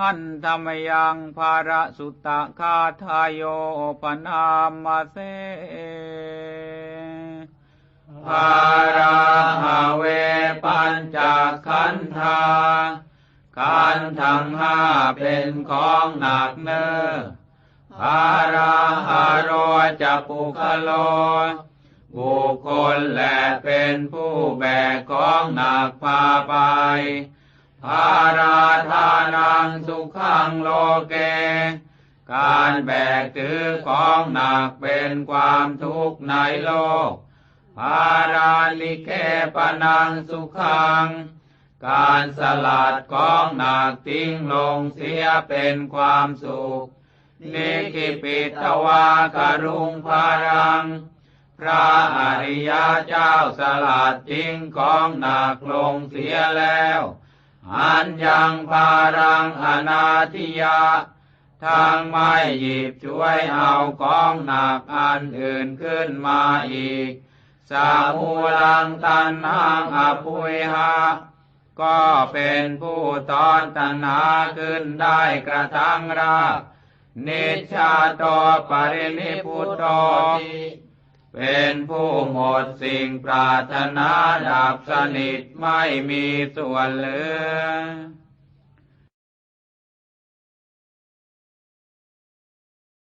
หันธรรมยังภาระสุตตะคาทายโยปนามมาเสภาราหาเวปัญจขันธาขันธ์ทั้งห้าเป็นของหนักเนอภาราหาโรจะปุคโลบุคคลและเป็นผู้แบกของหนักพาไปภาราทา สุขังโลเก การแบกถือของหนักเป็นความทุกข์ในโลกภาราลิเกปนังสุขัง การสลัดของหนักทิ้งลงเสียเป็นความสุข นิคิปิตวากรุงภารัง พระอริยเจ้าสลัดทิ้งของหนักลงเสียแล้ว อันยังภารังอนาธิยาทางไม่หยิบช่วยเอาของหนักอันอื่นขึ้นมาอีก สามูลังตันหังอภุยหาก็เป็นผู้ตอนตัณหาขึ้นได้กระทั่งรากนิชชาโตปรินิพุตโต เป็นผู้หมดสิ่งปรารถนาดับสนิทไม่มีส่วนเหลือ